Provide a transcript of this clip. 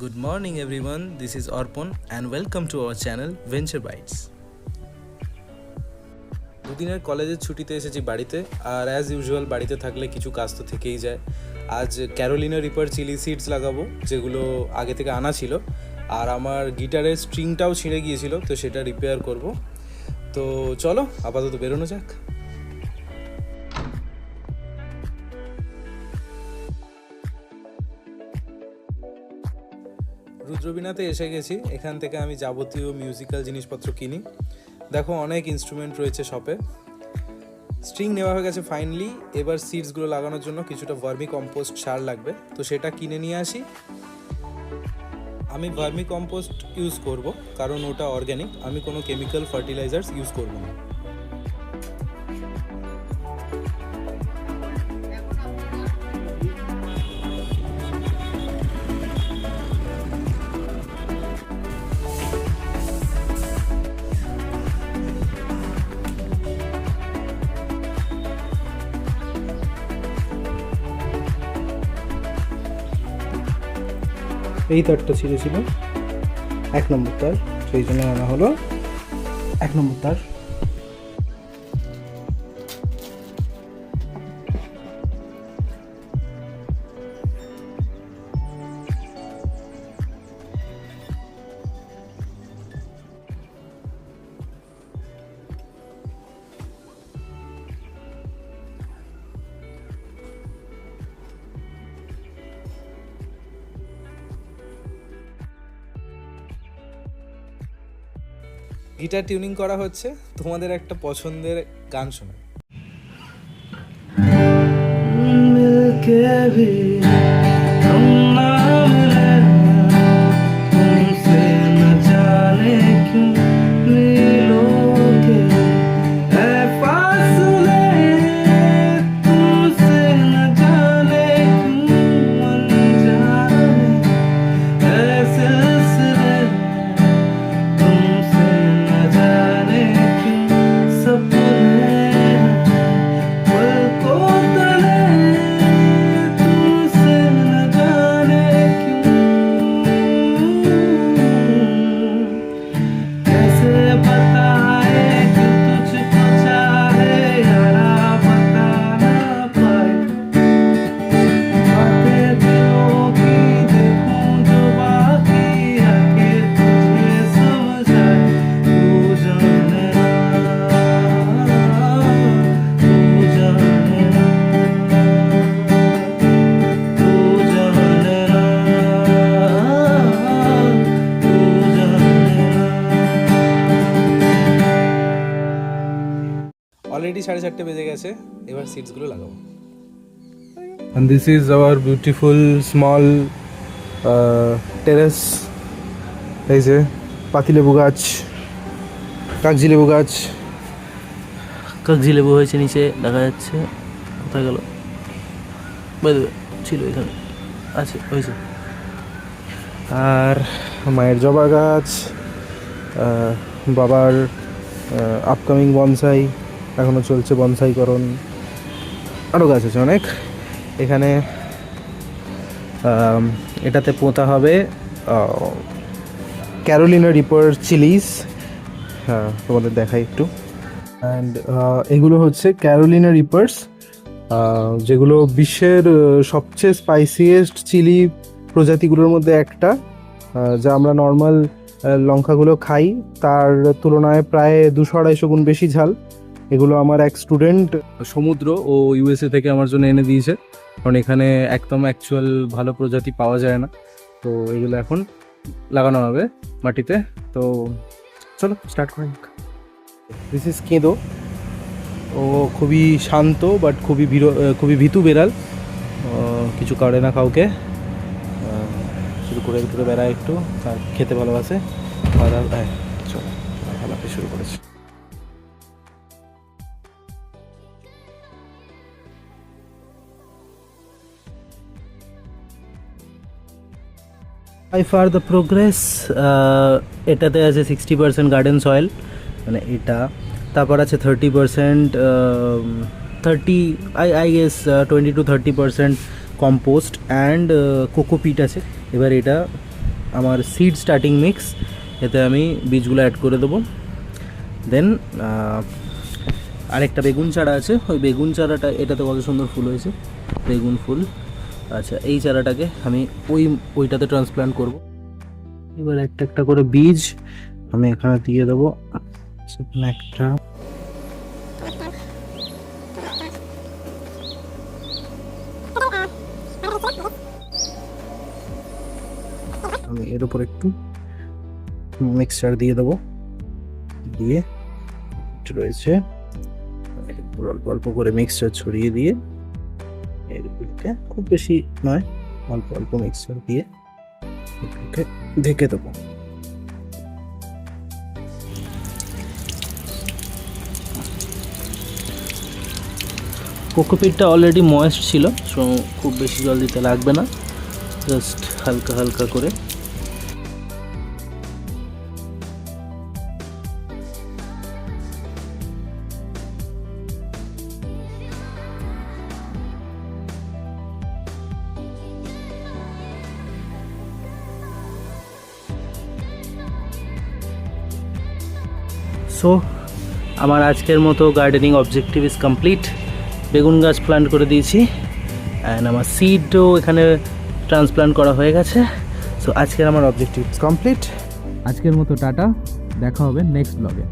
Good morning, everyone. This is Arpon, and welcome to our channel Venture Bites. দুদিনের কলেজের ছুটিতে এসেছি বাড়িতে আর অ্যাজ ইউজুয়াল বাড়িতে থাকলে কিছু কাজ তো থেকেই যায় আজ ক্যারোলিনা রিপার চিলি সিডস লাগাবো যেগুলো আগে থেকে আনা ছিল আর আমার গিটারের স্ট্রিংটাও ছিঁড়ে গিয়েছিল তো সেটা রিপেয়ার করব তো চলো আপাতত বেরোনো যাক রুদ্রবীণাতে এসে গেছি। এখান থেকে আমি যাবতীয় মিউজিক্যাল জিনিসপত্র কিনি। দেখো, অনেক ইনস্ট্রুমেন্ট রয়েছে শপে স্ট্রিং নেওয়া হয়ে গেছে ফাইনালি এবার সিডসগুলো লাগানোর জন্য কিছুটা ভার্মি কম্পোস্ট সার লাগবে। তো সেটা কিনে নিয়ে আসি। আমি ভার্মি কম্পোস্ট ইউজ করব, কারণ ওটা অর্গ্যানিক আমি কোনো কেমিক্যাল ফার্টিলাইজার্স ইউজ করব না। এই তারটা ছিঁড়েছিল। এক নম্বর তার সেই জন্য আনা হলো এক নম্বর তার। গিটার টিউনিং করা হচ্ছে তোমাদের একটা পছন্দের গান শোনা অলরেডি সাড়ে চারটে বেজে গেছে এবার সিটসগুলো লাগাবো। And this is our beautiful small uh, terrace. এই যে পাতিলেবু গাছ কাগজি লেবু গাছ। কাগজি লেবু হয়েছে নিচে দেখা যাচ্ছে। কোথায় গেল? ছিল এখানে। আছে হয়েছে। আর মায়ের জবা গাছ বাবার আপকামিং বনসাই এখনও চলছে বনসাইকরণ। আরও গাছ আছে অনেক। এখানে এটাতে পোঁতা হবে ক্যারোলিনা রিপার চিলিস হ্যাঁ তোমাদের দেখাই একটু। অ্যান্ড এগুলো হচ্ছে ক্যারোলিনা রিপার্স যেগুলো বিশ্বের সবচেয়ে স্পাইসিয়েস্ট চিলি প্রজাতিগুলোর মধ্যে একটা যা আমরা নর্মাল লঙ্কাগুলো খাই। তার তুলনায় প্রায় দুশো আড়াইশো গুণ বেশি ঝাল। এগুলো আমার এক স্টুডেন্ট সমুদ্র ও ইউএসএ থেকে আমার জন্য এনে দিয়েছে। কারণ এখানে একদম অ্যাকচুয়াল ভালো প্রজাতি পাওয়া যায় না। তো এগুলো এখন লাগানো হবে মাটিতে। তো চলো স্টার্ট করি। দিস ইজ কেঁদো ও খুবই শান্ত বাট খুবই বির খুবই ভীতু বেড়াল। কিছু করে না কাউকে। শুরু করে ঘুরে বেড়ায় একটু। আর খেতে ভালোবাসে। খাওয়া দাওয়া হ্যাঁ চলো খেলাতে শুরু করেছে। আই ফার দ্য প্রোগ্রেস এটাতে আছে সিক্সটি পার্সেন্ট গার্ডেন সয়েল মানে এটা। তারপর আছে thirty percent thirty I I guess twenty to thirty percent compost and cocopeat আছে। এবার এটা আমার সিড স্টার্টিং মিক্স এতে আমি বীজগুলো অ্যাড করে দেবো। দেন আরেকটা বেগুন চারা আছে। ওই বেগুন চারাটা, এটাতে কত সুন্দর ফুল হয়েছে? বেগুন ফুল। আচ্ছা এই চারাটাকে আমি ওই, ওইটাতে ট্রান্সপ্লান্ট করব। এবার একটা একটা করে বীজ আমি এখানে দিয়ে দেবো। একটা। আমি এর উপর একটু মিক্সচার দিয়ে দেবো। দিয়ে রয়েছে অল্প অল্প করে মিক্সচার ছড়িয়ে দিয়ে এগুলোকে খুব বেশি নয়, অল্প অল্প মিক্সচার দিয়ে এগুলোকে ঢেকে দেবো। কোকোপিটটা অলরেডি ময়েস্ট ছিল সো খুব বেশি জল দিতে লাগবে না জাস্ট হালকা হালকা করে। সো আমার আজকের মতো গার্ডেনিং অবজেক্টিভ ইজ কমপ্লিট বেগুন গাছ প্ল্যান্ট করে দিয়েছি। অ্যান্ড আমার সিডও এখানে ট্রান্সপ্লান্ট করা হয়ে গেছে। সো আজকের আমার অবজেক্টিভ কমপ্লিট আজকের মতো টাটা। দেখা হবে নেক্সট ব্লগে